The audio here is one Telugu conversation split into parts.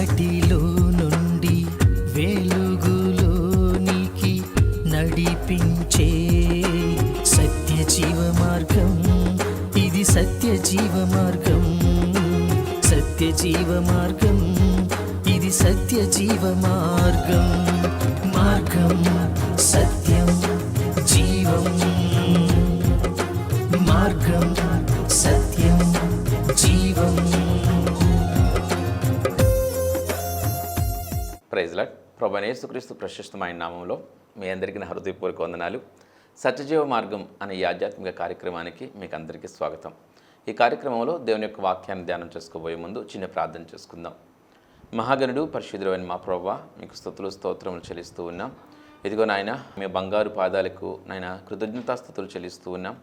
చీకటిలో నుండి వెలుగులోనికి నడిపించే సత్య జీవ మార్గం ఇది సత్య జీవ మార్గం సత్య జీవ మార్గం ఇది సత్య జీవ మార్గం మార్గం. ప్రభనేసుక్రీస్తు ప్రశస్తమైన నామంలో మీ అందరికీ నా హృదయపూర్వక వందనాలు. సత్యజీవ మార్గం అనే ఈ ఆధ్యాత్మిక కార్యక్రమానికి మీకు అందరికీ స్వాగతం. ఈ కార్యక్రమంలో దేవుని యొక్క వాక్యాన్ని ధ్యానం చేసుకోబోయే ముందు చిన్న ప్రార్థన చేసుకుందాం. మహాగణుడు పరిశుద్ధుడైన మా ప్రభా మీకు స్థుతులు స్తోత్రములు చెల్లిస్తూ ఉన్నాం. ఇదిగో నాయన మీ బంగారు పాదాలకు నాయన కృతజ్ఞతాస్థుతులు చెల్లిస్తూ ఉన్నాం.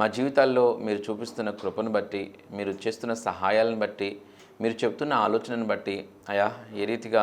మా జీవితాల్లో మీరు చూపిస్తున్న కృపను బట్టి మీరు చేస్తున్న సహాయాలను బట్టి మీరు చెప్తున్న ఆలోచనను బట్టి అయా ఏ రీతిగా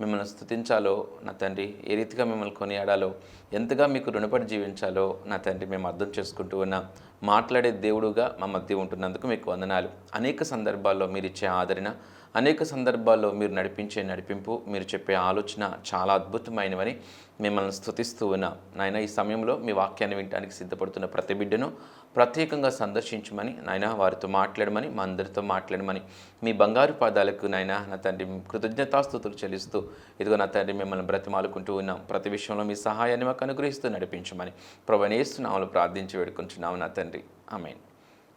మిమ్మల్ని స్థుతించాలో నా తండ్రి ఏ రీతిగా మిమ్మల్ని కొనియాడాలో ఎంతగా మీకు రుణపడి జీవించాలో నా తండ్రి మేము అర్థం చేసుకుంటూ ఉన్నాం. మాట్లాడే దేవుడుగా మా మధ్య ఉంటున్నందుకు మీకు వందనాలు. అనేక సందర్భాల్లో మీరు ఇచ్చే ఆదరణ అనేక సందర్భాల్లో మీరు నడిపించే నడిపింపు మీరు చెప్పే ఆలోచన చాలా అద్భుతమైనవని మిమ్మల్ని స్థుతిస్తూ ఉన్నాం. నాయన ఈ సమయంలో మీ వాక్యాన్ని వినడానికి సిద్ధపడుతున్న ప్రతి బిడ్డను ప్రత్యేకంగా సందర్శించమని నాయన వారితో మాట్లాడమని మా అందరితో మాట్లాడమని మీ బంగారు పాదాలకు నాయన నా తండ్రి కృతజ్ఞతాస్థుతులు చెల్లిస్తూ ఇదిగో నా తండ్రి మిమ్మల్ని బ్రతిమాలుకుంటూ ఉన్నాం. ప్రతి విషయంలో మీ సహాయాన్ని మాకు అనుగ్రహిస్తూ నడిపించమని ప్రవణేస్తున్నాములు ప్రార్థించి వేడుకుంటున్నాము నా తండ్రి. ఆమెన్.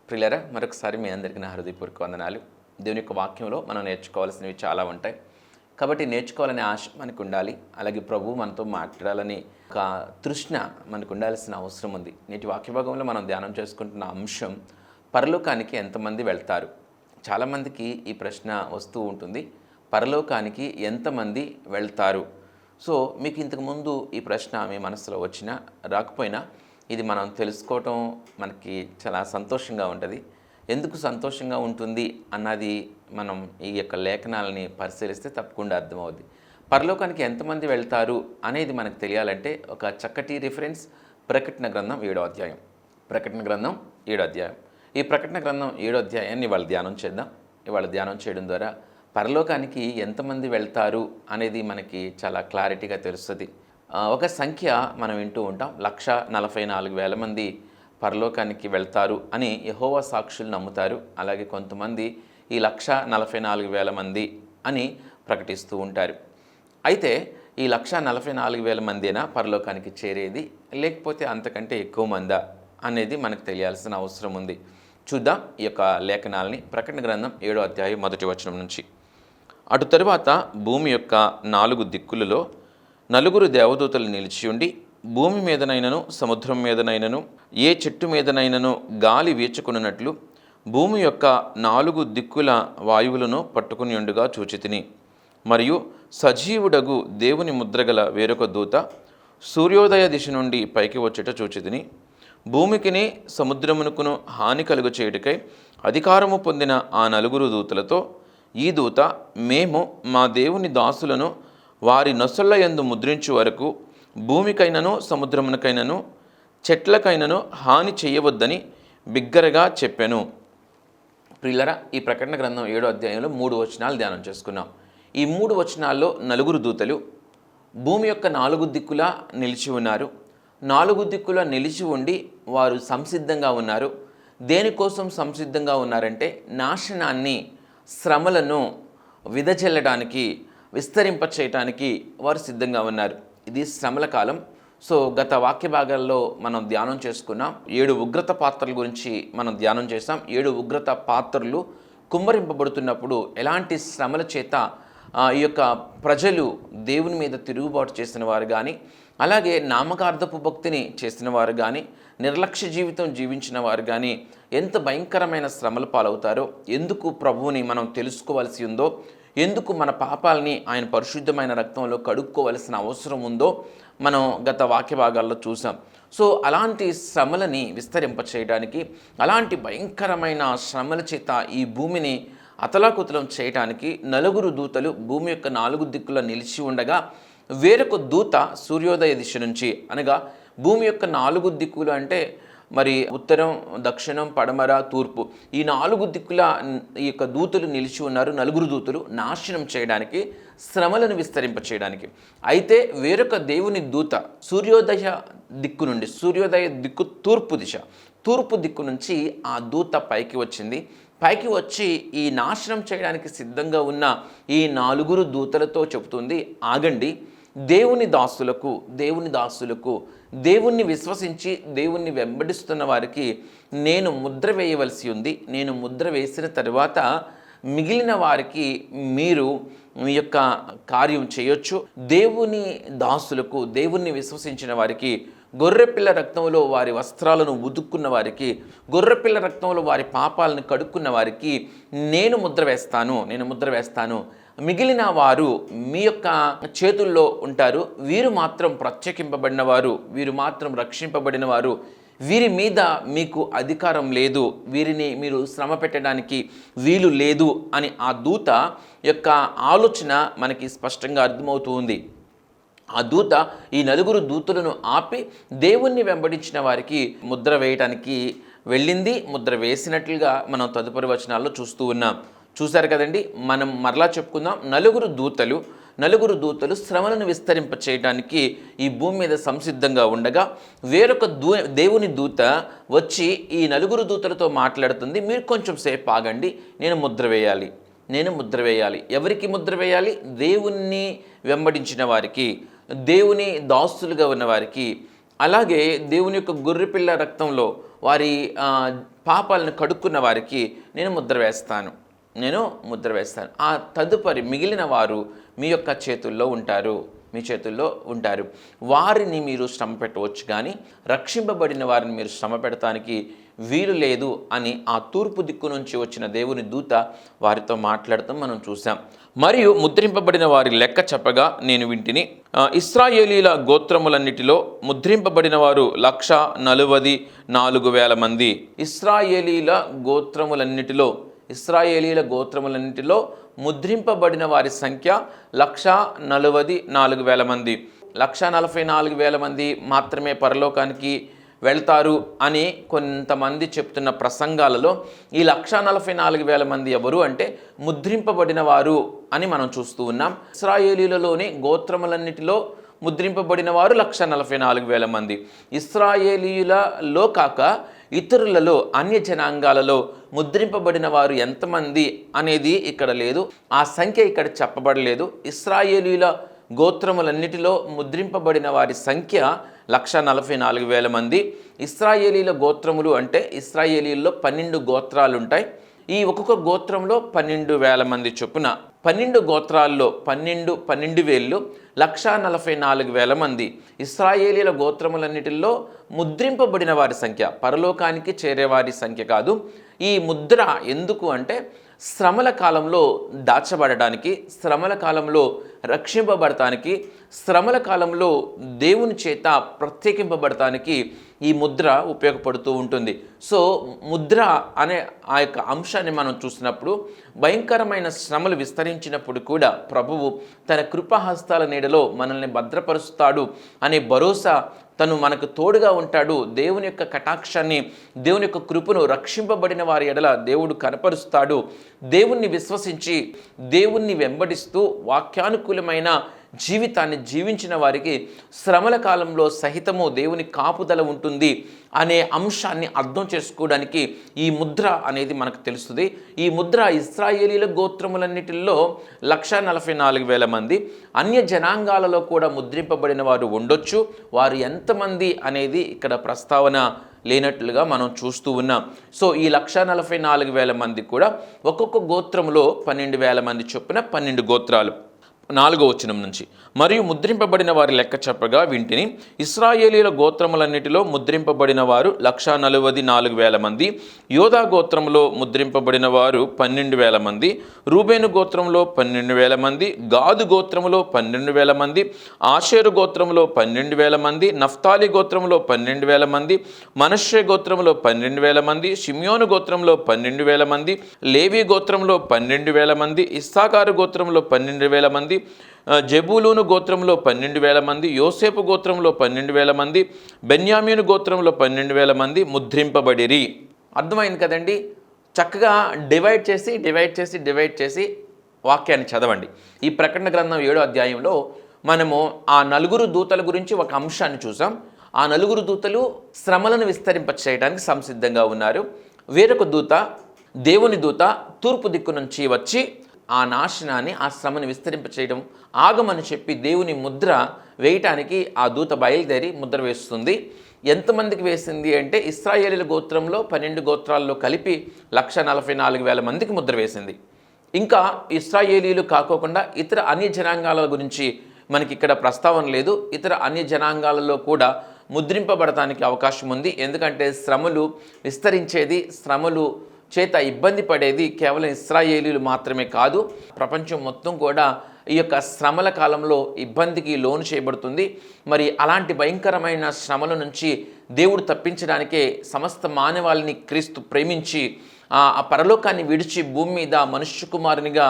ప్రిలరా మరొకసారి మీ అందరికీ నా హృదయపూర్వక వందనాలు. దేవుని యొక్క వాక్యంలో మనం నేర్చుకోవాల్సినవి చాలా ఉంటాయి. కాబట్టి నేర్చుకోవాలనే ఆశ మనకు ఉండాలి అలాగే ప్రభు మనతో మాట్లాడాలని ఒక తృష్ణ మనకు ఉండాల్సిన అవసరం ఉంది. నేటి వాక్య భాగంలో మనం ధ్యానం చేసుకుంటున్న అంశం పరలోకానికి ఎంతమంది వెళ్తారు? చాలామందికి ఈ ప్రశ్న వస్తూ ఉంటుంది. పరలోకానికి ఎంతమంది వెళ్తారు? సో మీకు ఇంతకుముందు ఈ ప్రశ్న మీ మనసులో వచ్చినా రాకపోయినా ఇది మనం తెలుసుకోవటం మనకి చాలా సంతోషంగా ఉంటుంది. ఎందుకు సంతోషంగా ఉంటుంది అన్నది మనం ఈ యొక్క లేఖనాలని పరిశీలిస్తే తప్పకుండా అర్థమవుద్ది. పరలోకానికి ఎంతమంది వెళ్తారు అనేది మనకు తెలియాలంటే ఒక చక్కటి రిఫరెన్స్ ప్రకటన గ్రంథం ఏడో అధ్యాయం. ప్రకటన గ్రంథం ఏడో అధ్యాయం. ఈ ప్రకటన గ్రంథం ఏడో అధ్యాయాన్ని ఇవాళ ధ్యానం చేద్దాం. ఇవాళ ధ్యానం చేయడం ద్వారా పరలోకానికి ఎంతమంది వెళ్తారు అనేది మనకి చాలా క్లారిటీగా తెలుస్తుంది. ఒక సంఖ్య మనం వింటూ ఉంటాం. లక్ష నలభై నాలుగు వేల మంది పరలోకానికి వెళ్తారు అని యహోవా సాక్షులు నమ్ముతారు. అలాగే కొంతమంది ఈ లక్ష నలభై నాలుగు వేల మంది అని ప్రకటిస్తూ ఉంటారు. అయితే ఈ లక్ష నలభై నాలుగు వేల మందినా పరలోకానికి చేరేది? లేకపోతే అంతకంటే ఎక్కువ మందా? అనేది మనకు తెలియాల్సిన అవసరం ఉంది. చూద్దాం ఈ యొక్క లేఖనాలని ప్రకటన గ్రంథం ఏడో అధ్యాయం మొదటి వచనం నుంచి. అటు తరువాత భూమి యొక్క నాలుగు దిక్కులలో నలుగురు దేవదూతలు నిలిచి ఉండి భూమి మీదనైనను సముద్రం మీదనైనను ఏ చెట్టు మీదనైనను గాలి వీచుకున్నట్లు భూమి యొక్క నాలుగు దిక్కుల వాయువులను పట్టుకుని ఉండుగా చూచితిని. మరియు సజీవుడగు దేవుని ముద్రగల వేరొక దూత సూర్యోదయ దిశ నుండి పైకి వచ్చేట చూచితిని. భూమికిని సముద్రమునకును హాని కలుగు చేయుటకై అధికారము పొందిన ఆ నలుగురు దూతలతో ఈ దూత మేము మా దేవుని దాసులను వారి నొసళ్ళ యందు ముద్రించు వరకు భూమికైనను సముద్రమునకైనను చెట్లకైనను హాని చేయవద్దని బిగ్గరగా చెప్పాను. ప్రిల్లరా ఈ ప్రకటన గ్రంథం ఏడో అధ్యాయంలో మూడు వచనాలు ధ్యానం చేసుకున్నాం. ఈ మూడు వచనాల్లో నలుగురు దూతలు భూమి యొక్క నాలుగు దిక్కులా నిలిచి ఉన్నారు. నాలుగు దిక్కులా నిలిచి ఉండి వారు సంసిద్ధంగా ఉన్నారు. దేనికోసం సంసిద్ధంగా ఉన్నారంటే నాశనాన్ని శ్రమలను విదజల్లడానికి విస్తరింప చేయటానికి వారు సిద్ధంగా ఉన్నారు. ఇది శ్రమల కాలం. సో గత వాక్య భాగాల్లో మనం ధ్యానం చేసుకున్నాం. ఏడు ఉగ్రత పాత్రల గురించి మనం ధ్యానం చేసాం ఏడు ఉగ్రత పాత్రలు కుమ్మరింపబడుతున్నప్పుడు ఎలాంటి శ్రమల చేత ఈ యొక్క ప్రజలు దేవుని మీద తిరుగుబాటు చేసిన వారు కానీ అలాగే నామకార్థపు భక్తిని చేసిన వారు కానీ నిర్లక్ష్య జీవితం జీవించిన వారు కానీ ఎంత భయంకరమైన శ్రమల పాలవుతారో ఎందుకు ప్రభువుని మనం తెలుసుకోవాల్సి ఉందో ఎందుకు మన పాపాలని ఆయన పరిశుద్ధమైన రక్తంలో కడుక్కోవలసిన అవసరం ఉందో మనం గత వాక్య భాగాల్లో చూసాం. సో అలాంటి శ్రమలని విస్తరింప చేయడానికి అలాంటి భయంకరమైన శ్రమల చేత ఈ భూమిని అతలాకుతలం చేయటానికి నలుగురు దూతలు భూమి యొక్క నాలుగు దిక్కుల నిలిచి ఉండగా వేరొక దూత సూర్యోదయ దిశ నుంచి అనగా భూమి యొక్క నాలుగు దిక్కులు అంటే మరి ఉత్తరం దక్షిణం పడమర తూర్పు. ఈ నాలుగు దిక్కుల ఈ యొక్క దూతలు నిలిచి ఉన్నారు. నలుగురు దూతలు నాశనం చేయడానికి శ్రమలను విస్తరింప చేయడానికి అయితే వేరొక దేవుని దూత సూర్యోదయ దిక్కు నుండి సూర్యోదయ దిక్కు తూర్పు దిశ తూర్పు దిక్కు నుంచి ఆ దూత పైకి వచ్చింది. పైకి వచ్చి ఈ నాశనం చేయడానికి సిద్ధంగా ఉన్న ఈ నాలుగురు దూతలతో చెబుతుంది ఆగండి దేవుని దాసులకు దేవుని దాసులకు దేవుణ్ణి విశ్వసించి దేవుణ్ణి వెంబడిస్తున్న వారికి నేను ముద్ర వేయవలసి ఉంది. నేను ముద్ర వేసిన తర్వాత మిగిలిన వారికి మీరు మీ యొక్క కార్యం చేయొచ్చు. దేవుని దాసులకు దేవుణ్ణి విశ్వసించిన వారికి గొర్రెపిల్ల రక్తంలో వారి వస్త్రాలను ఉదుక్కున్న వారికి గొర్రెపిల్ల రక్తంలో వారి పాపాలను కడుక్కున్న వారికి నేను ముద్ర వేస్తాను నేను ముద్ర వేస్తాను. మిగిలిన వారు మీ యొక్క చేతుల్లో ఉంటారు. వీరు మాత్రం ప్రత్యేకింపబడిన వారు వీరు మాత్రం రక్షింపబడిన వారు వీరి మీద మీకు అధికారం లేదు. వీరిని మీరు శ్రమ పెట్టడానికి వీలు లేదు అని ఆ దూత యొక్క ఆలోచన మనకి స్పష్టంగా అర్థమవుతుంది ఆ దూత ఈ నలుగురు దూతలను ఆపి దేవుణ్ణి వెంబడించిన వారికి ముద్ర వేయటానికి వెళ్ళింది. ముద్ర వేసినట్లుగా మనం తదుపరి వచనాల్లో చూస్తూ ఉన్నాం. చూశారు కదండి మనం మరలా చెప్పుకుందాం. నలుగురు దూతలు నలుగురు దూతలు శ్రమలను విస్తరింప చేయడానికి ఈ భూమి మీద సంసిద్ధంగా ఉండగా వేరొక దూ దేవుని దూత వచ్చి ఈ నలుగురు దూతలతో మాట్లాడుతుంది. మీరు కొంచెం సేపు ఆగండి నేను ముద్ర వేయాలి నేను ముద్ర వేయాలి. ఎవరికి ముద్ర వేయాలి? దేవుణ్ణి వెంబడించిన వారికి దేవుని దాస్తులుగా ఉన్న వారికి. అలాగే దేవుని యొక్క గొర్రెపిల్ల రక్తంలో వారి పాపాలను కడుక్కున్న వారికి నేను ముద్ర వేస్తాను. నేను ముద్ర వేస్తాను. ఆ తదుపరి మిగిలిన వారు మీ యొక్క చేతుల్లో ఉంటారు. మీ చేతుల్లో ఉంటారు. వారిని మీరు శ్రమ పెట్టవచ్చు కానీ రక్షింపబడిన వారిని మీరు శ్రమ పెడతానికి వీలు లేదు అని ఆ తూర్పు దిక్కు నుంచి వచ్చిన దేవుని దూత వారితో మాట్లాడటం మనం చూసాం మరియు ముద్రింపబడిన వారి లెక్క చెప్పగా నేను వింటిని ఇస్రాయేలీల గోత్రములన్నిటిలో ముద్రింపబడిన వారు లక్ష నలువది నాలుగు వేల మంది. ఇస్రాయేలీల గోత్రములన్నిటిలో ఇస్రాయేలీల గోత్రములన్నింటిలో ముద్రింపబడిన వారి సంఖ్య లక్ష నలభై నాలుగు వేల మంది. లక్ష నలభై నాలుగు వేల మంది మాత్రమే పరలోకానికి వెళ్తారు అని కొంతమంది చెప్తున్న ప్రసంగాలలో ఈ లక్ష నలభై నాలుగు వేల మంది ఎవరు అంటే ముద్రింపబడిన వారు అని మనం చూస్తూ ఉన్నాం. ఇస్రాయేలీలలోని గోత్రములన్నిటిలో ముద్రింపబడిన వారు లక్ష నలభై నాలుగు వేల మంది. ఇస్రాయేలీయులలో కాక ఇతరులలో అన్య జనాంగాలలో ముద్రింపబడిన వారు ఎంతమంది అనేది ఇక్కడ లేదు. ఆ సంఖ్య ఇక్కడ చెప్పబడలేదు. ఇస్రాయేలీల గోత్రములన్నిటిలో ముద్రింపబడిన వారి సంఖ్య లక్ష నలభై నాలుగు వేల మంది. ఇస్రాయేలీల గోత్రములు అంటే ఇస్రాయేలీల్లో పన్నెండు గోత్రాలుంటాయి. ఈ ఒక్కొక్క గోత్రంలో పన్నెండు వేల మంది చొప్పున పన్నెండు గోత్రాల్లో పన్నెండు పన్నెండు వేళ్ళు లక్ష నలభై నాలుగు వేల మంది. ఇస్రాయేలీల గోత్రములన్నిటిలో ముద్రింపబడిన వారి సంఖ్య పరలోకానికి చేరేవారి సంఖ్య కాదు. ఈ ముద్ర ఎందుకు అంటే శ్రమల కాలంలో దాచబడటానికి శ్రమల కాలంలో రక్షింపబడటానికి శ్రమల కాలంలో దేవుని చేత ప్రత్యేకింపబడటానికి ఈ ముద్ర ఉపయోగపడుతూ ఉంటుంది. సో ముద్ర అనే ఆ యొక్క అంశాన్ని మనం చూసినప్పుడు భయంకరమైన శ్రమలు విస్తరించినప్పుడు కూడా ప్రభువు తన కృపాహస్తాల నీడలో మనల్ని భద్రపరుస్తాడు అనే భరోసా తను మనకు తోడుగా ఉంటాడు. దేవుని యొక్క కటాక్షాన్ని దేవుని యొక్క కృపను రక్షింపబడిన వారి ఎడల దేవుడు కనపరుస్తాడు. దేవుణ్ణి విశ్వసించి దేవుణ్ణి వెంబడిస్తూ వాక్యానుకూలమైన జీవితాన్ని జీవించిన వారికి శ్రమల కాలంలో సహితము దేవుని కాపుదల ఉంటుంది అనే అంశాన్ని అర్థం చేసుకోవడానికి ఈ ముద్ర అనేది మనకు తెలుస్తుంది. ఈ ముద్ర ఇస్రాయేలీల గోత్రములన్నిటిలో లక్ష నలభై నాలుగు వేల మంది అన్య జనాంగాలలో కూడా ముద్రింపబడిన వారు ఉండొచ్చు. వారు ఎంతమంది అనేది ఇక్కడ ప్రస్తావన లేనట్లుగా మనం చూస్తూ ఉన్నాం. సో ఈ లక్ష నలభై నాలుగు వేల మంది కూడా ఒక్కొక్క గోత్రంలో పన్నెండు వేల మంది చొప్పున పన్నెండు గోత్రాలు. నాలుగో వచనం నుంచి మరియు ముద్రింపబడిన వారి లెక్క చెప్పగా వింటిని ఇస్రాయేలీల గోత్రములన్నిటిలో ముద్రింపబడిన వారు లక్షా నలువది నాలుగు వేల మంది యోధా గోత్రంలో ముద్రింపబడిన వారు పన్నెండు వేల మంది రూబేను గోత్రంలో పన్నెండు వేల మంది గాదు గోత్రములో పన్నెండు వేల మంది ఆషేరు గోత్రంలో పన్నెండు వేల మంది నఫ్తాలి గోత్రంలో పన్నెండు వేల మంది మనష్య గోత్రంలో పన్నెండు వేల మంది షిమ్యోను గోత్రంలో పన్నెండు వేల మంది లేవి గోత్రంలో పన్నెండు వేల మంది ఇస్సాకారు గోత్రంలో పన్నెండు వేల మంది జెబూలూను గోత్రంలో పన్నెండు వేల మంది యోసేపు గోత్రంలో పన్నెండు వేల మంది బెన్యామీను గోత్రంలో పన్నెండు వేల మంది ముద్రింపబడిరి. అర్థమైంది కదండి? చక్కగా డివైడ్ చేసి డివైడ్ చేసి డివైడ్ చేసి వాక్యాన్ని చదవండి. ఈ ప్రకటన గ్రంథం ఏడో అధ్యాయంలో మనము ఆ నలుగురు దూతల గురించి ఒక అంశాన్ని చూసాం. ఆ నలుగురు దూతలు శ్రమలను విస్తరింప చేయడానికి సంసిద్ధంగా ఉన్నారు. వేరొక దూత దేవుని దూత తూర్పు దిక్కు నుంచి వచ్చి ఆ నాశనాన్ని ఆ శ్రమను విస్తరింప చేయడం ఆగమని చెప్పి దేవుని ముద్ర వేయటానికి ఆ దూత బయలుదేరి ముద్ర వేస్తుంది. ఎంతమందికి వేసింది అంటే ఇస్రాయేలీల గోత్రంలో పన్నెండు గోత్రాల్లో కలిపి లక్ష నలభై నాలుగు వేల మందికి ముద్ర వేసింది. ఇంకా ఇస్రాయేలీలు కాకోకుండా ఇతర అన్య జనాంగాల గురించి మనకి ఇక్కడ ప్రస్తావన లేదు. ఇతర అన్య జనాంగాలలో కూడా ముద్రింపబడటానికి అవకాశం ఉంది. ఎందుకంటే శ్రమలు విస్తరించేది శ్రమలు చేత ఇబ్బంది పడేది కేవలం ఇస్రాయేలీలు మాత్రమే కాదు ప్రపంచం మొత్తం కూడా ఈ యొక్క శ్రమల కాలంలో ఇబ్బందికి లోను చేయబడుతుంది. మరి అలాంటి భయంకరమైన శ్రమల నుంచి దేవుడు తప్పించడానికే సమస్త మానవాళిని క్రీస్తు ప్రేమించి ఆ పరలోకాన్ని విడిచి భూమి మీద మనుష్య కుమారునిగా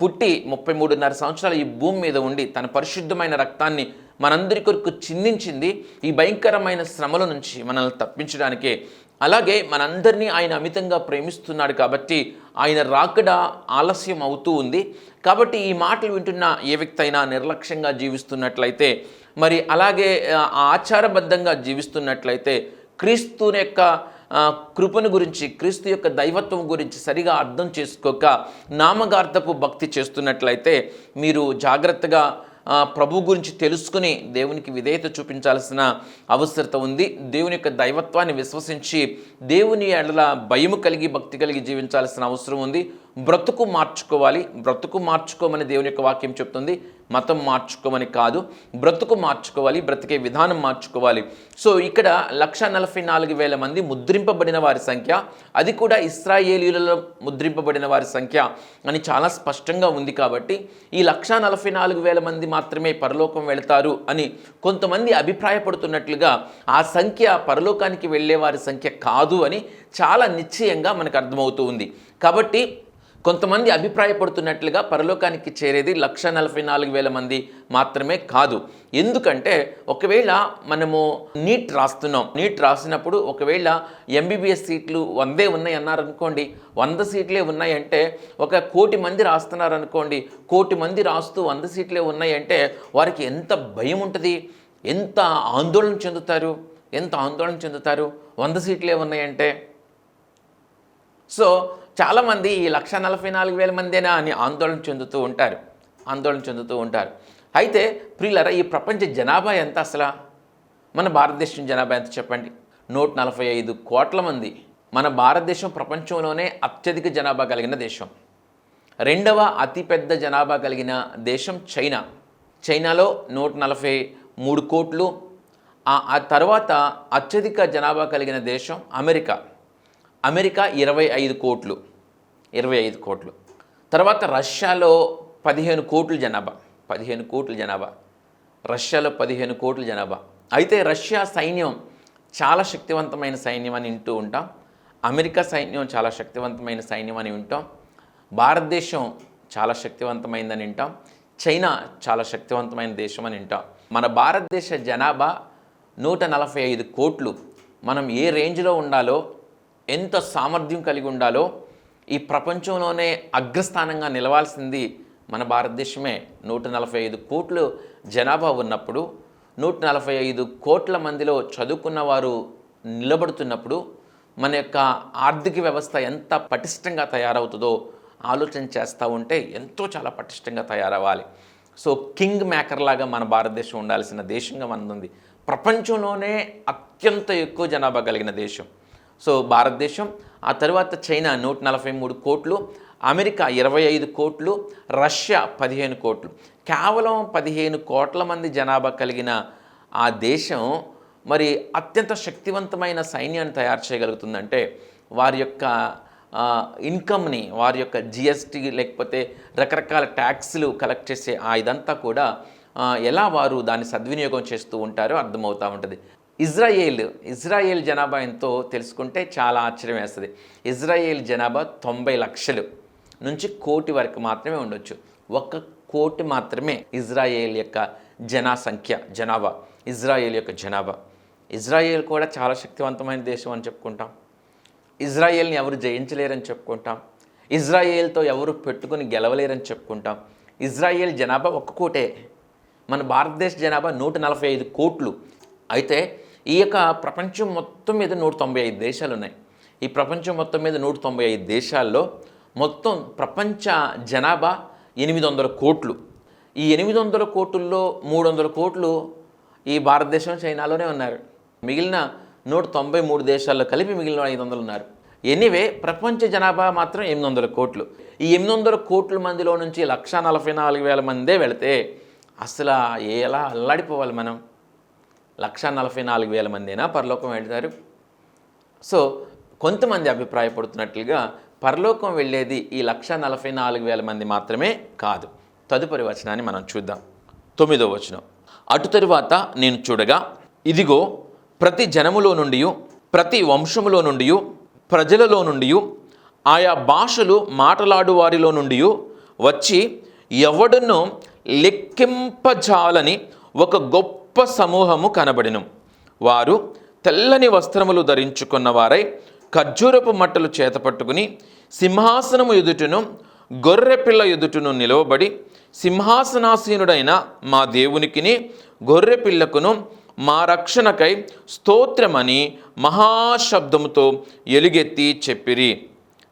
పుట్టి ముప్పై మూడున్నర సంవత్సరాలు ఈ భూమి మీద ఉండి తన పరిశుద్ధమైన రక్తాన్ని మనందరి కొరకు చిందించింది. ఈ భయంకరమైన శ్రమల నుంచి మనల్ని తప్పించడానికే అలాగే మనందరినీ ఆయన అమితంగా ప్రేమిస్తున్నాడు కాబట్టి ఆయన రాకడ ఆలస్యం అవుతూ ఉంది. కాబట్టి ఈ మాటలు వింటున్న ఏ వ్యక్తి అయినా నిర్లక్ష్యంగా జీవిస్తున్నట్లయితే మరి అలాగే ఆ, ఆచారబద్ధంగా జీవిస్తున్నట్లయితే క్రీస్తుని యొక్క కృపను గురించి క్రీస్తు యొక్క దైవత్వం గురించి సరిగా అర్థం చేసుకోక నామగార్థపు భక్తి చేస్తున్నట్లయితే మీరు జాగ్రత్తగా ప్రభు గురించి తెలుసుకుని దేవునికి విధేయత చూపించాల్సిన అవసరత ఉంది. దేవుని యొక్క దైవత్వాన్ని విశ్వసించి దేవుని ఎడల భయము కలిగి భక్తి కలిగి జీవించాల్సిన అవసరం ఉంది. బ్రతుకు మార్చుకోవాలి. బ్రతుకు మార్చుకోమని దేవుని యొక్క వాక్యం చెప్తుంది. మతం మార్చుకోమని కాదు. బ్రతుకు మార్చుకోవాలి. బ్రతికే విధానం మార్చుకోవాలి. సో ఇక్కడ లక్ష నలభై నాలుగు వేల మంది ముద్రింపబడిన వారి సంఖ్య అది కూడా ఇస్రాయేలీలలో ముద్రింపబడిన వారి సంఖ్య అని చాలా స్పష్టంగా ఉంది కాబట్టి ఈ లక్ష నలభై నాలుగు వేల మంది మాత్రమే పరలోకం వెళతారు అని కొంతమంది అభిప్రాయపడుతున్నట్లుగా ఆ సంఖ్య పరలోకానికి వెళ్ళే వారి సంఖ్య కాదు అని చాలా నిశ్చయంగా మనకు అర్థమవుతూ ఉంది. కాబట్టి కొంతమంది అభిప్రాయపడుతున్నట్లుగా పరలోకానికి చేరేది లక్ష నలభై నాలుగు వేల మంది మాత్రమే కాదు. ఎందుకంటే ఒకవేళ మనము నీట్ రాస్తున్నాం నీట్ రాసినప్పుడు ఒకవేళ ఎంబీబీఎస్ సీట్లు వందే ఉన్నాయి అన్నారనుకోండి వంద సీట్లే ఉన్నాయంటే ఒక కోటి మంది రాస్తున్నారనుకోండి కోటి మంది రాస్తూ వంద సీట్లే ఉన్నాయంటే వారికి ఎంత భయం ఉంటుంది? ఎంత ఆందోళన చెందుతారు? ఎంత ఆందోళన చెందుతారు? వంద సీట్లే ఉన్నాయంటే. సో చాలామంది ఈ లక్ష నలభై నాలుగు వేల మందేనా అని ఆందోళన చెందుతూ ఉంటారు. ఆందోళన చెందుతూ ఉంటారు. అయితే ప్రియులరా ఈ ప్రపంచ జనాభా ఎంత అసలు? మన భారతదేశం జనాభా ఎంత చెప్పండి? నూట నలభై ఐదు కోట్ల మంది. మన భారతదేశం ప్రపంచంలోనే అత్యధిక జనాభా కలిగిన దేశం. రెండవ అతిపెద్ద జనాభా కలిగిన దేశం చైనా. చైనాలో నూట నలభై మూడు కోట్లు. ఆ- ఆ తర్వాత అత్యధిక జనాభా కలిగిన దేశం అమెరికా. అమెరికా ఇరవై ఐదు కోట్లు ఇరవై ఐదు కోట్లు. తర్వాత రష్యాలో పదిహేను కోట్ల జనాభా పదిహేను కోట్ల జనాభా. రష్యాలో పదిహేను కోట్ల జనాభా. అయితే రష్యా సైన్యం చాలా శక్తివంతమైన సైన్యం అని వింటూ ఉంటాం. అమెరికా సైన్యం చాలా శక్తివంతమైన సైన్యం అని వింటాం. భారతదేశం చాలా శక్తివంతమైందని వింటాం. చైనా చాలా శక్తివంతమైన దేశం అని వింటాం. మన భారతదేశ జనాభా నూట నలభై ఐదు కోట్లు. మనం ఏ రేంజ్లో ఉండాలో ఎంత సామర్థ్యం కలిగి ఉండాలో ఈ ప్రపంచంలోనే అగ్రస్థానంగా నిలవాల్సింది మన భారతదేశమే. నూట నలభై ఐదు కోట్లు జనాభా ఉన్నప్పుడు నూట నలభై ఐదు కోట్ల మందిలో చదువుకున్న వారు నిలబడుతున్నప్పుడు మన యొక్క ఆర్థిక వ్యవస్థ ఎంత పటిష్టంగా తయారవుతుందో ఆలోచన చేస్తూ ఉంటే ఎంతో చాలా పటిష్టంగా తయారవ్వాలి. సో కింగ్ మేకర్ లాగా మన భారతదేశం ఉండాల్సిన దేశంగా మనది ప్రపంచంలోనే అత్యంత ఎక్కువ జనాభా కలిగిన దేశం. సో భారతదేశం ఆ తర్వాత చైనా నూట నలభై మూడు కోట్లు అమెరికా ఇరవై ఐదు కోట్లు రష్యా పదిహేను కోట్లు. కేవలం పదిహేను కోట్ల మంది జనాభా కలిగిన ఆ దేశం మరి అత్యంత శక్తివంతమైన సైన్యాన్ని తయారు చేయగలుగుతుందంటే వారి యొక్క ఇన్కమ్ని వారి యొక్క జిఎస్టీ లేకపోతే రకరకాల ట్యాక్స్లు కలెక్ట్ చేసే ఆ ఇదంతా కూడా ఎలా వారు దాన్ని సద్వినియోగం చేస్తూ ఉంటారో అర్థమవుతూ ఉంటుంది. ఇజ్రాయేల్ ఇజ్రాయేల్ జనాభా ఎంతో తెలుసుకుంటే చాలా ఆశ్చర్యం వేస్తుంది. ఇజ్రాయేల్ జనాభా తొంభై లక్షలు నుంచి కోటి వరకు మాత్రమే ఉండొచ్చు. ఒక్క కోటి మాత్రమే ఇజ్రాయేల్ యొక్క జనాసంఖ్య జనాభా ఇజ్రాయేల్ యొక్క జనాభా. ఇజ్రాయేల్ కూడా చాలా శక్తివంతమైన దేశం అని చెప్పుకుంటాం. ఇజ్రాయేల్ని ఎవరు జయించలేరని చెప్పుకుంటాం. ఇజ్రాయేల్తో ఎవరు పెట్టుకుని గెలవలేరని చెప్పుకుంటాం. ఇజ్రాయేల్ జనాభా ఒక్క కోటే. మన భారతదేశ జనాభా నూట నలభై ఐదు కోట్లు. అయితే ఈ యొక్క ప్రపంచం మొత్తం మీద నూట తొంభై ఐదు దేశాలు ఉన్నాయి. ఈ ప్రపంచం మొత్తం మీద నూట తొంభై ఐదు దేశాల్లో మొత్తం ప్రపంచ జనాభా ఎనిమిది వందల కోట్లు. ఈ ఎనిమిది వందల కోట్లలో మూడు వందల కోట్లు ఈ భారతదేశం చైనాలోనే ఉన్నారు. మిగిలిన నూట తొంభై మూడు దేశాల్లో కలిపి మిగిలిన ఐదు వందలు ఉన్నారు. ఎనీవే ప్రపంచ జనాభా మాత్రం ఎనిమిది వందల కోట్లు. ఈ ఎనిమిది వందల కోట్ల మందిలో నుంచి లక్ష నలభై నాలుగు వేల మందే వెళితే అసలు ఎలా అల్లాడిపోవాలి మనం? లక్ష నలభై నాలుగు వేల మందినా? పరలోకం వెళ్తారు. సో కొంతమంది అభిప్రాయపడుతున్నట్లుగా పరలోకం వెళ్ళేది ఈ లక్ష నలభై నాలుగు వేల మంది మాత్రమే కాదు. తదుపరి వచనాన్ని మనం చూద్దాం. తొమ్మిదో వచనం. అటు తరువాత నేను చూడగా ఇదిగో ప్రతి జనములో నుండి ప్రతి వంశములో నుండి ప్రజలలో నుండి ఆయా భాషలు మాటలాడు వారిలో నుండి వచ్చి ఎవడను లెక్కింపజాలని ఒక గొప్ప గొప్ప సమూహము కనబడిను. వారు తెల్లని వస్త్రములు ధరించుకున్న వారై ఖర్జూరపు మట్టలు చేతపట్టుకుని సింహాసనము ఎదుటను గొర్రెపిల్ల ఎదుటను నిలవబడి సింహాసనాసీనుడైన మా దేవునికిని గొర్రెపిల్లకును మా రక్షణకై స్తోత్రమని మహాశబ్దముతో ఎలుగెత్తి చెప్పిరి.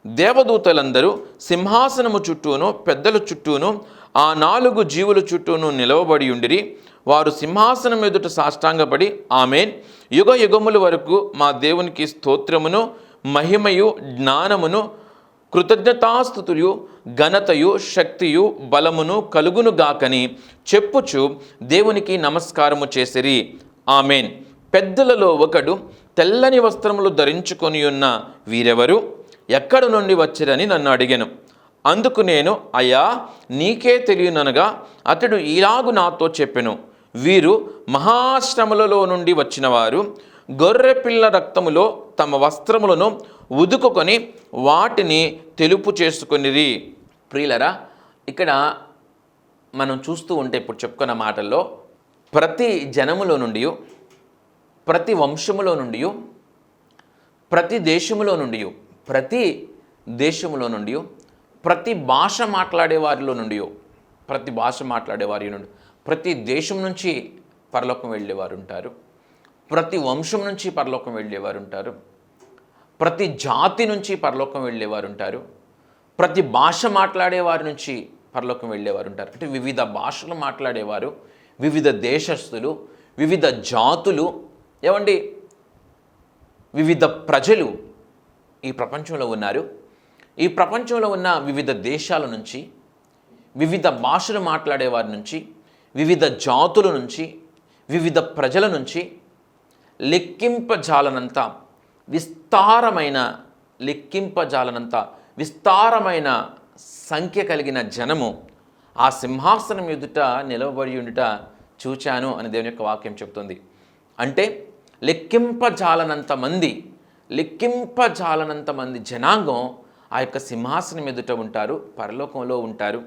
దేవదూతలందరూ సింహాసనము చుట్టూను పెద్దల చుట్టూను ఆ నాలుగు జీవుల చుట్టూను నిలవబడి ఉండిరి. వారు సింహాసనం ఎదుట సాష్టాంగపడి ఆమెన్. యుగ యుగముల వరకు మా దేవునికి స్తోత్రమును మహిమయు జ్ఞానమును కృతజ్ఞతాస్థుతులు ఘనతయు శక్తియు బలమును కలుగును గాకని చెప్పుచు దేవునికి నమస్కారము చేసిరి. ఆమెన్. పెద్దలలో ఒకడు తెల్లని వస్త్రములు ధరించుకొని ఉన్న వీరెవరు? ఎక్కడ నుండి వచ్చిరని నన్ను అడిగాను. అందుకు నేను అయ్యా నీకే తెలియననగా అతడు ఇలాగు నాతో చెప్పెను. వీరు మహాశ్రమలలో నుండి వచ్చినవారు గొర్రె గొర్రెపిల్ల రక్తములో తమ వస్త్రములను ఉదుకుకొని వాటిని తెలుపు చేసుకొనిరి. ప్రియులరా ఇక్కడ మనం చూస్తూ ఉంటే ఇప్పుడు చెప్పుకున్న మాటల్లో ప్రతి జనములో నుండి ప్రతి వంశములో నుండి ప్రతి దేశములో నుండి ప్రతి దేశములో నుండి ప్రతి భాష మాట్లాడే వారిలో నుండి ప్రతి భాష మాట్లాడే వారి నుండి ప్రతి దేశం నుంచి పరలోకం వెళ్ళేవారు ఉంటారు. ప్రతి వంశం నుంచి పరలోకం వెళ్ళేవారు ఉంటారు. ప్రతి జాతి నుంచి పరలోకం వెళ్ళేవారు ఉంటారు. ప్రతి భాష మాట్లాడే వారి నుంచి పరలోకం వెళ్ళేవారు ఉంటారు. అంటే వివిధ భాషలు మాట్లాడేవారు వివిధ దేశస్థులు వివిధ జాతులు ఏమండి వివిధ ప్రజలు ఈ ప్రపంచంలో ఉన్నారు. ఈ ప్రపంచంలో ఉన్న వివిధ దేశాల నుంచి వివిధ భాషలు మాట్లాడేవారి నుంచి వివిధ జాతుల నుంచి వివిధ ప్రజల నుంచి లెక్కింపజాలనంత విస్తారమైన లెక్కింపజాలనంత విస్తారమైన సంఖ్య కలిగిన జనము ఆ సింహాసనం ఎదుట నిలవబడి ఉండుట చూచాను అని దేవుని యొక్క వాక్యం చెప్తుంది. అంటే లెక్కింపజాలనంత మంది లెక్కింపజాలనంత మంది జనాంగం ఆ యొక్క సింహాసనం ఎదుట ఉంటారు పరలోకంలో ఉంటారు.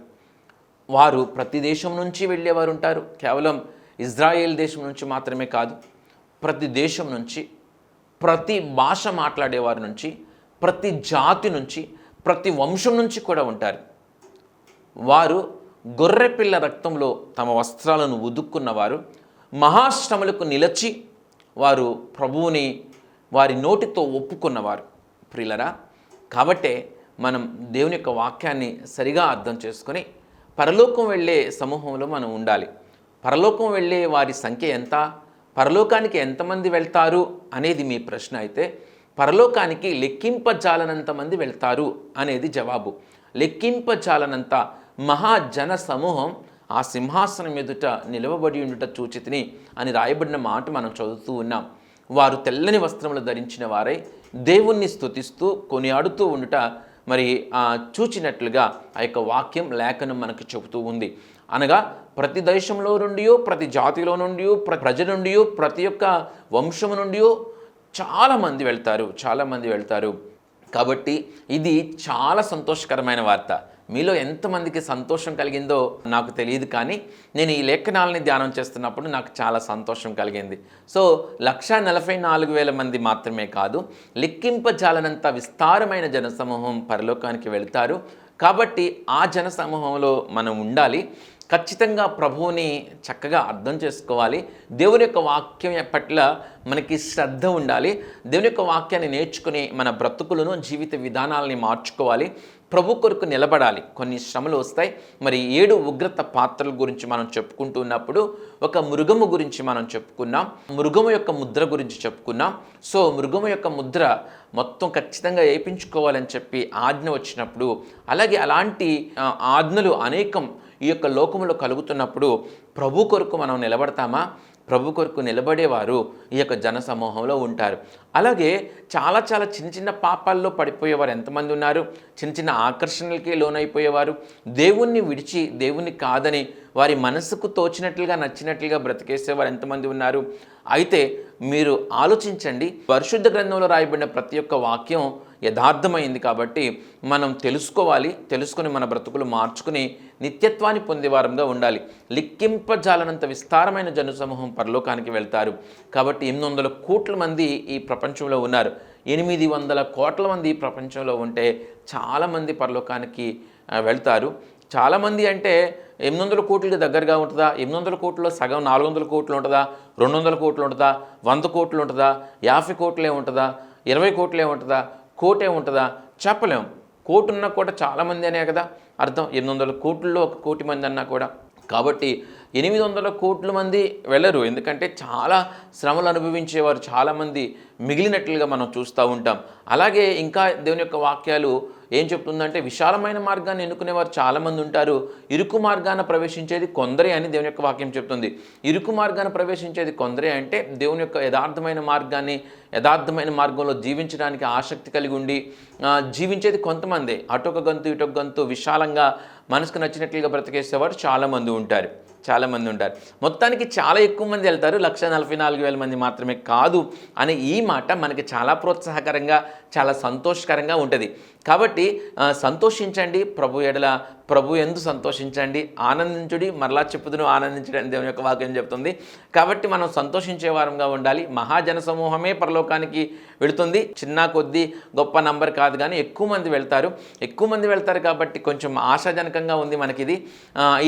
వారు ప్రతి దేశం నుంచి వెళ్ళేవారు ఉంటారు. కేవలం ఇజ్రాయేల్ దేశం నుంచి మాత్రమే కాదు ప్రతి దేశం నుంచి ప్రతి భాష మాట్లాడేవారి నుంచి ప్రతి జాతి నుంచి ప్రతి వంశం నుంచి కూడా ఉంటారు. వారు గొర్రెపిల్ల రక్తంలో తమ వస్త్రాలను ఉదుక్కున్నవారు మహాశ్రమలకు నిలచి వారు ప్రభువుని వారి నోటితో ఒప్పుకున్నవారు. ప్రిలరా కాబట్టే మనం దేవుని యొక్క వాక్యాన్ని సరిగా అర్థం చేసుకొని పరలోకం వెళ్ళే సమూహంలో మనం ఉండాలి. పరలోకం వెళ్ళే వారి సంఖ్య ఎంత? పరలోకానికి ఎంతమంది వెళ్తారు? అనేది మీ ప్రశ్న అయితే పరలోకానికి లెక్కింపజాలనంత మంది వెళ్తారు అనేది జవాబు. లెక్కింపజాలనంత మహాజన సమూహం ఆ సింహాసనం ఎదుట నిలవబడి ఉండుట చూచితిని అని రాయబడిన మాట మనం చదువుతూ ఉన్నాం. వారు తెల్లని వస్త్రములు ధరించిన వారై దేవుణ్ణి స్తుతిస్తూ కొనియాడుతూ ఉండుట మరి చూచినట్లుగా ఆ యొక్క వాక్యం లేఖనం మనకు చెబుతూ ఉంది. అనగా ప్రతి దేశంలో నుండి ప్రతి జాతిలో నుండి ప్రజల నుండి ప్రతి ఒక్క వంశము నుండి చాలామంది వెళ్తారు చాలామంది వెళ్తారు. కాబట్టి ఇది చాలా సంతోషకరమైన వార్త. మీలో ఎంతమందికి సంతోషం కలిగిందో నాకు తెలియదు కానీ నేను ఈ లేఖనాలని ధ్యానం చేస్తున్నప్పుడు నాకు చాలా సంతోషం కలిగింది. సో లక్ష నలభై నాలుగు వేల మంది మాత్రమే కాదు లెక్కింపజాలనంత విస్తారమైన జనసమూహం పరలోకానికి వెళ్తారు. కాబట్టి ఆ జనసమూహంలో మనం ఉండాలి. ఖచ్చితంగా ప్రభువుని చక్కగా అర్థం చేసుకోవాలి. దేవుని యొక్క వాక్యం పట్ల మనకి శ్రద్ధ ఉండాలి. దేవుని యొక్క వాక్యాన్ని నేర్చుకుని మన బ్రతుకులను జీవిత విధానాలని మార్చుకోవాలి. ప్రభు కొరకు నిలబడాలి. కొన్ని శ్రమలు వస్తాయి. మరి ఏడు ఉగ్రత పాత్రల గురించి మనం చెప్పుకుంటున్నప్పుడు ఒక మృగము గురించి మనం చెప్పుకున్నాం. మృగము యొక్క ముద్ర గురించి చెప్పుకున్నాం. సో మృగము యొక్క ముద్ర మొత్తం ఖచ్చితంగా వేయించుకోవాలని చెప్పి ఆజ్ఞ వచ్చినప్పుడు అలాగే అలాంటి ఆజ్ఞలు అనేకం ఈ యొక్క లోకములో కలుగుతున్నప్పుడు ప్రభు కొరకు మనం నిలబడతామా? ప్రభు కొరకు నిలబడేవారు ఈ యొక్క జన సమూహంలో ఉంటారు. అలాగే చాలా చాలా చిన్న చిన్న పాపాల్లో పడిపోయేవారు ఎంతమంది ఉన్నారు? చిన్న చిన్న ఆకర్షణలకి లోనైపోయేవారు. దేవుణ్ణి విడిచి దేవుణ్ణి కాదని వారి మనసుకు తోచినట్లుగా నచ్చినట్లుగా బ్రతికేసేవారు ఎంతమంది ఉన్నారు? అయితే మీరు ఆలోచించండి. పరిశుద్ధ గ్రంథంలో రాయబడిన ప్రతి ఒక్క వాక్యం యథార్థమైంది కాబట్టి మనం తెలుసుకోవాలి తెలుసుకొని మన బ్రతుకులు మార్చుకుని నిత్యత్వాన్ని పొందేవారంగా ఉండాలి. లిక్కింపజాలనంత విస్తారమైన జనసమూహం పరలోకానికి వెళ్తారు. కాబట్టి ఎనిమిది వందల కోట్ల మంది ఈ ప్రపంచంలో ఉన్నారు. ఎనిమిది వందల కోట్ల మంది ఈ ప్రపంచంలో ఉంటే చాలామంది పరలోకానికి వెళ్తారు. చాలామంది అంటే ఎనిమిది వందల కోట్లకి దగ్గరగా ఉంటుందా? ఎనిమిది వందల కోట్లలో సగం నాలుగు వందల కోట్లు ఉంటుందా? రెండు వందల కోట్లు ఉంటుందా? వంద కోట్లు ఉంటుందా? యాభై కోట్లే ఉంటుందా? ఇరవై కోట్లే ఉంటుందా? కోటే ఉంటుందా? చెప్పలేం. కోటి ఉన్నా కూడా చాలామంది అనే కదా. అర్థం? ఎనిమిది వందల కోట్లలో ఒక కోటి మంది అన్నా కూడా. కాబట్టి ఎనిమిది వందల కోట్ల మంది వెళ్ళరు. ఎందుకంటే చాలా శ్రమలు అనుభవించేవారు చాలామంది మిగిలినట్లుగా మనం చూస్తూ ఉంటాం. అలాగే ఇంకా దేవుని యొక్క వాక్యాలు ఏం చెప్తుందంటే విశాలమైన మార్గాన్ని ఎన్నుకునేవారు చాలామంది ఉంటారు. ఇరుకు మార్గాన ప్రవేశించేది కొందరే అని దేవుని యొక్క వాక్యం చెప్తుంది. ఇరుకు మార్గాన ప్రవేశించేది కొందరే అంటే దేవుని యొక్క యథార్థమైన మార్గాన్ని యథార్థమైన మార్గంలో జీవించడానికి ఆసక్తి కలిగి ఉండి జీవించేది కొంతమంది. అటొక గంతు ఇటొక గంతు విశాలంగా మనసుకు నచ్చినట్లుగా బ్రతికేసేవారు చాలామంది ఉంటారు. చాలామంది ఉంటారు. మొత్తానికి చాలా ఎక్కువ మంది వెళ్తారు. లక్ష నలభై నాలుగు వేల మంది మాత్రమే కాదు అనే ఈ మాట మనకి చాలా ప్రోత్సాహకరంగా చాలా సంతోషకరంగా ఉంటుంది. కాబట్టి సంతోషించండి ప్రభు ఎడల ప్రభు ఎందు సంతోషించండి ఆనందించుడి మరలా చెప్పుదును ఆనందించడం అని దేవుని యొక్క వాక్యం చెప్తుంది. కాబట్టి మనం సంతోషించే వారంగా ఉండాలి. మహాజన సమూహమే పరలోకానికి వెళుతుంది. చిన్న కొద్ది గొప్ప నంబర్ కాదు కానీ ఎక్కువ మంది వెళ్తారు. ఎక్కువ మంది వెళ్తారు కాబట్టి కొంచెం ఆశాజనకంగా ఉంది మనకిది.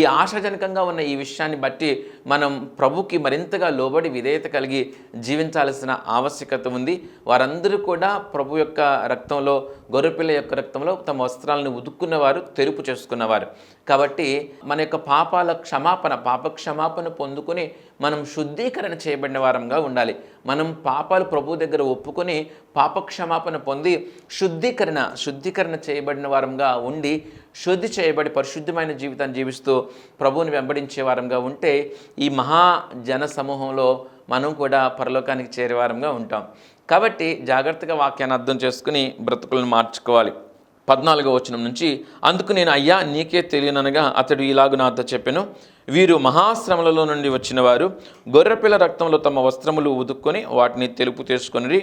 ఈ ఆశాజనకంగా ఉన్న ఈ విషయాన్ని బట్టి మనం ప్రభుకి మరింతగా లోబడి విధేయత కలిగి జీవించాల్సిన ఆవశ్యకత ఉంది. వారందరూ కూడా ప్రభు యొక్క రక్తంలో గొర్రెపిల్ల యొక్క రక్తంలో తమ వస్త్రాలను ఉదుక్కున్నవారు తెరుపు చేసుకున్నవారు. కాబట్టి మన యొక్క పాపాల క్షమాపణ పాప క్షమాపణ పొందుకొని మనం శుద్ధీకరణ చేయబడిన వారంగా ఉండాలి. మనం పాపాలు ప్రభు దగ్గర ఒప్పుకొని పాప క్షమాపణ పొంది శుద్ధీకరణ శుద్ధీకరణ చేయబడిన వారంగా ఉండి శుద్ధి చేయబడి పరిశుద్ధమైన జీవితాన్ని జీవిస్తూ ప్రభువుని వెంబడించే వారంగా ఉంటే ఈ మహా జన సమూహంలో మనం కూడా పరలోకానికి చేరే వారంగా ఉంటాం. కాబట్టి జాగ్రత్తగా వాక్యాన్ని అర్థం చేసుకుని బ్రతుకులను మార్చుకోవాలి. పద్నాలుగో వచనం నుంచి అందుకు నేను అయ్యా నీకే తెలియననగా అతడు ఇలాగు నాతో చెప్పాను. వీరు మహాశ్రమలలో నుండి వచ్చినవారు గొర్రెపిల్ల రక్తంలో తమ వస్త్రములు ఉదుక్కొని వాటిని తెలుపు తీసుకొని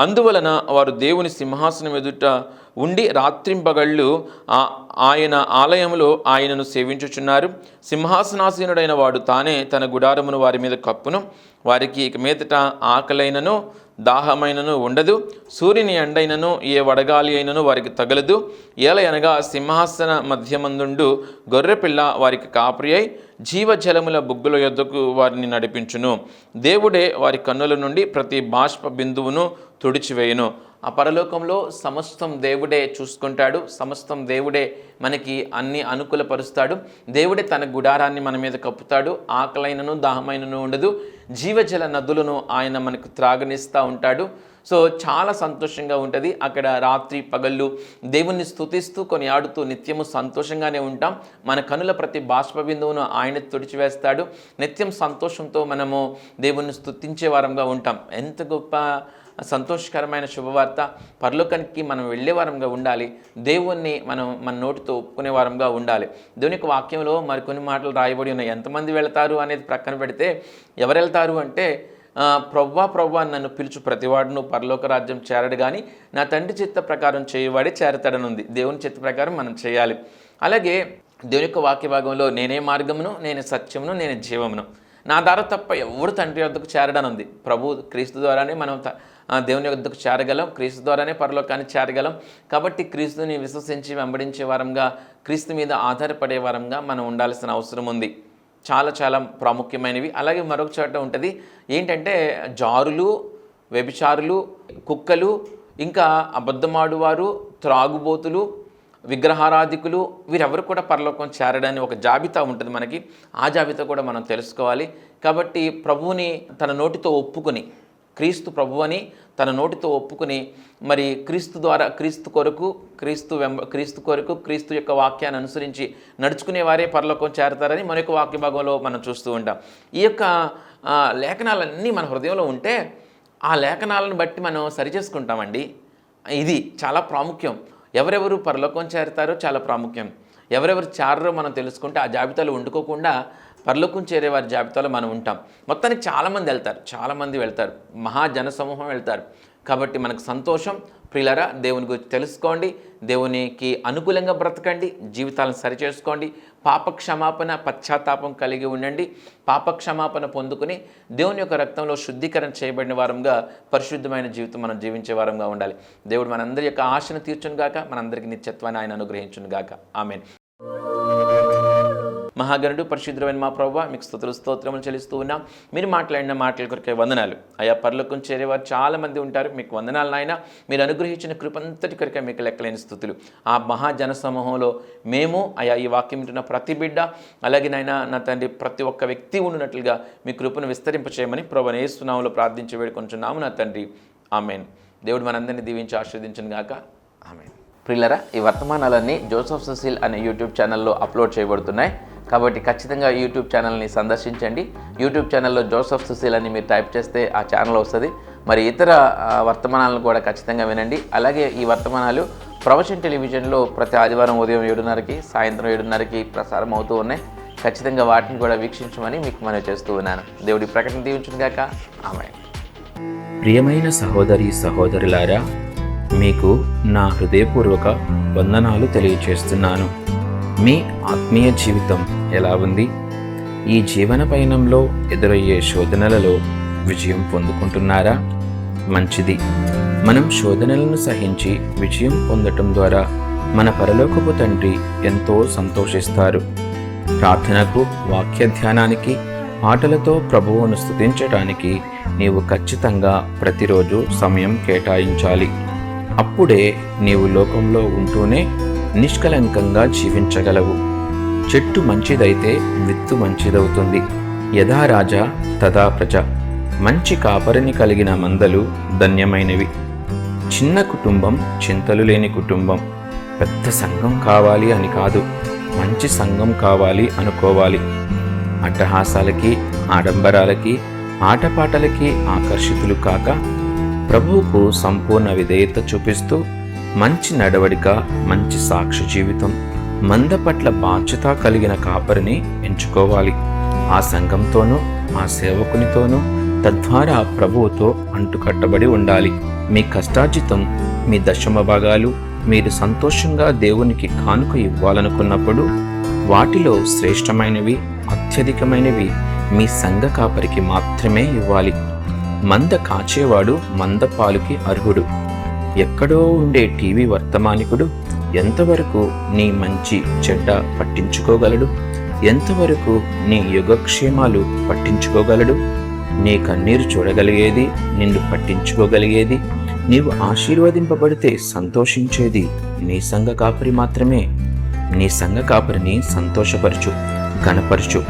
అందువలన వారు దేవుని సింహాసనం ఎదుట ఉండి రాత్రింపగళ్ళు ఆ- ఆయన ఆలయములో ఆయనను సేవించుచున్నారు. సింహాసనాసీనుడైన వాడు తానే తన గుడారమును వారి మీద కప్పును. వారికి ఇక మీదట ఆకలైనను దాహమైనను ఉండదు. సూర్యుని ఎండైనను ఏ వడగాలి అయినను వారికి తగలదు. ఏల అనగా సింహాసన మధ్యమందుండు గొర్రెపిల్ల వారికి కాపరి అయి జీవజలముల బుగ్గుల యొద్దకు వారిని నడిపించును. దేవుడే వారి కన్నుల నుండి ప్రతి బాష్ప బిందువును తుడిచివేయును. ఆ పరలోకంలో సమస్తం దేవుడే చూసుకుంటాడు. సమస్తం దేవుడే మనకి అన్ని అనుకూలపరుస్తాడు. దేవుడే తన గుడారాన్ని మన మీద కప్పుతాడు. ఆకలైనను దాహమైనను ఉండదు. జీవజల నదులను ఆయన మనకు త్రాగనిస్తూ ఉంటాడు. సో చాలా సంతోషంగా ఉంటుంది. అక్కడ రాత్రి పగళ్ళు దేవుణ్ణి స్తుతిస్తూ కొనియాడుతూ నిత్యము సంతోషంగానే ఉంటాం. మన కనుల ప్రతి బాష్ప బిందువును ఆయన తుడిచివేస్తాడు. నిత్యం సంతోషంతో మనము దేవుణ్ణి స్థుతించే వారంగా ఉంటాం. ఎంత గొప్ప సంతోషకరమైన శుభవార్త. పరలోకానికి మనం వెళ్ళే వారంగా ఉండాలి. దేవుణ్ణి మనం మన నోటితో ఒప్పుకునే వారంగా ఉండాలి. దేవుని యొక్క వాక్యంలో మరికొన్ని మాటలు రాయబడి ఉన్నాయి. ఎంతమంది వెళతారు అనేది ప్రక్కన పెడితే ఎవరు వెళ్తారు అంటే ప్రవ్వా ప్రవ్వా నన్ను పిలుచు ప్రతివాడును పరలోక రాజ్యం చేరడు కానీ నా తండ్రి చిత్త ప్రకారం చేయవాడే చేరతాడనుంది. దేవుని చిత్త ప్రకారం మనం చేయాలి. అలాగే దేవుని యొక్క వాక్య భాగంలో నేనే మార్గమును నేను సత్యమును నేను జీవమును. నా ద్వారా తప్ప ఎవరు తండ్రి వద్దకు చేరడని ఉంది ప్రభు క్రీస్తు ద్వారానే మనం దేవుని వద్దకు చేరగలం క్రీస్తు ద్వారానే పరలోకాన్ని చేరగలం. కాబట్టి క్రీస్తుని విశ్వసించి వెంబడించే వారంగా క్రీస్తు మీద ఆధారపడే వారంగా మనం ఉండాల్సిన అవసరం ఉంది. చాలా చాలా ప్రాముఖ్యమైనవి. అలాగే మరొక చోట ఉంటుంది ఏంటంటే జారులు వ్యభిచారులు కుక్కలు ఇంకా అబద్ధమాడువారు త్రాగుబోతులు విగ్రహారాధికులు వీరెవరు కూడా పరలోకం చేరడని ఒక జాబితా ఉంటుంది మనకి. ఆ జాబితా కూడా మనం తెలుసుకోవాలి. కాబట్టి ప్రభువుని తన నోటితో ఒప్పుకొని క్రీస్తు ప్రభు అని తన నోటితో ఒప్పుకుని మరి క్రీస్తు ద్వారా క్రీస్తు కొరకు క్రీస్తు వెంబ క్రీస్తు కొరకు క్రీస్తు యొక్క వాక్యాన్ని అనుసరించి నడుచుకునే వారే పరలోకం చేరతారని మరొక వాక్య భాగంలో మనం చూస్తూ ఉంటాం. ఈ యొక్క లేఖనాలన్నీ మన హృదయంలో ఉంటే ఆ లేఖనాలను బట్టి మనం సరిచేసుకుంటామండి ఇది చాలా ప్రాముఖ్యం. ఎవరెవరు పరలోకం చేరతారో చాలా ప్రాముఖ్యం. ఎవరెవరు చేరరో మనం తెలుసుకుంటే ఆ జాబితాలో వండుకోకుండా పరలోకం చేరే వారి జాబితాలో మనం ఉంటాం. మొత్తానికి చాలామంది వెళ్తారు. చాలామంది వెళ్తారు. మహాజన సమూహం వెళ్తారు. కాబట్టి మనకు సంతోషం. ప్రియులరా దేవుని గురించి తెలుసుకోండి. దేవునికి అనుకూలంగా బ్రతకండి. జీవితాలను సరిచేసుకోండి. పాప క్షమాపణ పశ్చాత్తాపం కలిగి ఉండండి. పాప క్షమాపణ పొందుకుని దేవుని యొక్క రక్తంలో శుద్ధీకరణ చేయబడిన వారంగా పరిశుద్ధమైన జీవితం మనం జీవించే వారంగా ఉండాలి. దేవుడు మనందరి యొక్క ఆశను తీర్చును గాక మనందరికీ నిత్యత్వాన్ని ఆయన అనుగ్రహించును గాక ఆమెన్. మహాగణుడు పరిశుద్ధమైన మా ప్రభావ మీకు స్థుతులు స్తోత్రములు చెల్లిస్తూ ఉన్నాం. మీరు మాట్లాడిన మాటల కొరకే వందనాలు. అయా పరలోకం చేరేవారు చాలామంది ఉంటారు. మీకు వందనాలు నాయన. మీరు అనుగ్రహించిన కృపంతటి కొరకే మీకు లెక్కలేని స్థుతులు. ఆ మహాజన సమూహంలో మేము అయా ఈ వాక్యం వింటున్న ప్రతి బిడ్డ అలాగే నాయన నా తండ్రి ప్రతి ఒక్క వ్యక్తి ఉన్నట్లుగా మీ కృపను విస్తరింపచేయమని ప్రభు నేస్తున్నాములో ప్రార్థించి వేడుకుంటున్నాము నా తండ్రి. ఆమెన్. దేవుడు మనందరినీ దీవించి ఆశీర్వదించను గాక. ఆమెన్. ప్రిల్లరా ఈ వర్తమానాలన్నీ జోసఫ్ సుశీల్ అనే యూట్యూబ్ ఛానల్లో అప్లోడ్ చేయబడుతున్నాయి. కాబట్టి ఖచ్చితంగా యూట్యూబ్ ఛానల్ని సందర్శించండి. యూట్యూబ్ ఛానల్లో జోసఫ్ సుశీల్ అని మీరు టైప్ చేస్తే ఆ ఛానల్ వస్తుంది. మరి ఇతర వర్తమానాలను కూడా ఖచ్చితంగా వినండి. అలాగే ఈ వర్తమానాలు ప్రొఫెషన్ టెలివిజన్లో ప్రతి ఆదివారం ఉదయం ఏడున్నరకి సాయంత్రం ఏడున్నరకి ప్రసారం అవుతూ ఉన్నాయి. ఖచ్చితంగా వాటిని కూడా వీక్షించమని మీకు మనవి చేస్తూ ఉన్నాను. దేవుడి ప్రకటన దీవించుగాక ఆమె ప్రియమైన సహోదరి సహోదరులారా మీకు నా హృదయపూర్వక వందనాలు తెలియచేస్తున్నాను. మీ ఆత్మీయ జీవితం ఎలా ఉంది? ఈ జీవన పయనంలో ఎదురయ్యే శోధనలలో విజయం పొందుకుంటున్నారా? మంచిది. మనం శోధనలను సహించి విజయం పొందటం ద్వారా మన పరలోకపు తండ్రి ఎంతో సంతోషిస్తారు. ప్రార్థనకు వాక్య ధ్యానానికి ఆటలతో ప్రభువును స్తుతించడానికి నీవు ఖచ్చితంగా ప్రతిరోజు సమయం కేటాయించాలి. అప్పుడే నీవు లోకంలో ఉంటూనే నిష్కలంకంగా జీవించగలవు. చెట్టు మంచిదైతే విత్తు మంచిదవుతుంది. యథా రాజా తదా ప్రజ. మంచి కాపరిని కలిగిన మందలు ధన్యమైనవి. చిన్న కుటుంబం చింతలు లేని కుటుంబం. పెద్ద సంఘం కావాలి అని కాదు. మంచి సంఘం కావాలి అనుకోవాలి. అట్టహాసాలకి ఆడంబరాలకి ఆటపాటలకి ఆకర్షితులు కాక ప్రభువుకు సంపూర్ణ విధేయత చూపిస్తూ మంచి నడవడిక మంచి సాక్షి జీవితం మంద పట్ల బాధ్యత కలిగిన కాపరిని ఎంచుకోవాలి. ఆ సంఘంతోనూ ఆ సేవకునితోనూ తద్వారా ప్రభువుతో అంటుకట్టబడి ఉండాలి. మీ కష్టార్జితం మీ దశమ భాగాలు మీరు సంతోషంగా దేవునికి కానుక ఇవ్వాలనుకున్నప్పుడు వాటిలో శ్రేష్టమైనవి అత్యధికమైనవి మీ సంఘ కాపరికి మాత్రమే ఇవ్వాలి. మంద కాచేవాడు మంద పాలుకి అర్హుడు. ఎక్కడో ఉండే టీవీ వర్తమానికుడు ఎంతవరకు నీ మంచి చెడ్డ పట్టించుకోగలడు? ఎంతవరకు నీ యుగక్షేమాలు పట్టించుకోగలడు? నీ కన్నీరు చూడగలిగేది నిన్ను పట్టించుకోగలిగేది నీవు ఆశీర్వదింపబడితే సంతోషించేది నీ సంఘ కాపరి మాత్రమే. నీ సంఘ కాపరిని సంతోషపరచు గణపరచు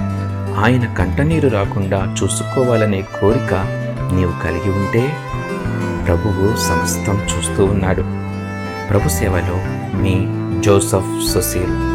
ఆయన కంటనీరు రాకుండా చూసుకోవాలనే కోరిక నీవు కలిగి ఉంటే ప్రభువు సమస్తం చూస్తూ ఉన్నాడు. ప్రభు సేవలో మీ జోసఫ్ సుశీల్